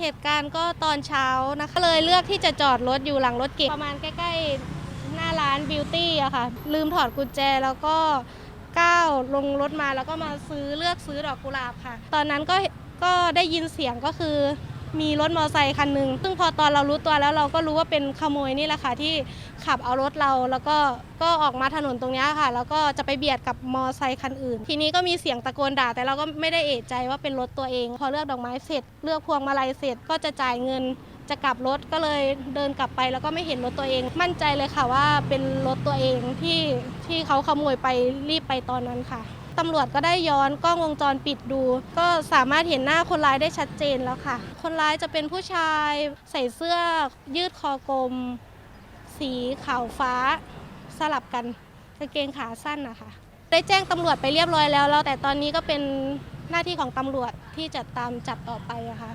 เหตุการณ์ก็ตอนเช้านะคะเลยเลือกที่จะจอดรถอยู่หลังรถเก๋งประมาณใกล้ๆหน้าร้านบิวตี้อะค่ะ ลืมถอดกุญแจแล้วก็ก้าวลงรถมาแล้วก็มาซื้อเลือกซื้อดอกกุหลาบค่ะ ตอนนั้นก็ก็ได้ยินเสียงก็คือ มีรถมอเตอร์ไซค์คันหนึ่งซึ่งพอตอนเรารู้ตัวแล้วเราก็รู้ว่าเป็นขโมยนี่แหละค่ะที่ขับเอารถเราแล้วก็ก็ออกมาถนนตรงเนี้ยค่ะ แล้วก็จะไปเบียดกับมอเตอร์ไซค์คันอื่น ทีนี้ก็มีเสียงตะโกนด่า แต่เราก็ไม่ได้เอะใจว่าเป็นรถตัวเอง พอเลือกดอกไม้เสร็จ เลือกพวงมาลัยเสร็จก็จะจ่ายเงินจะกลับรถก็เลยเดินกลับไปแล้วก็ไม่เห็นรถตัวเอง มั่นใจเลยค่ะว่าเป็นรถตัวเองที่ที่เขาขโมยไปรีบไปตอนนั้นค่ะ ตำรวจก็ได้ย้อนกล้องวงจรปิดดู ก็สามารถเห็นหน้าคนร้ายได้ชัดเจนแล้วค่ะ คนร้ายจะเป็นผู้ชายใส่เสื้อยืดคอกลม สีขาวฟ้า สลับกันกางเกงขาสั้นนะคะได้แจ้งตำรวจไปเรียบร้อยแล้วแล้วแต่ตอนนี้ก็เป็นหน้าที่ของตำรวจที่จะตามจับต่อไปอะค่ะ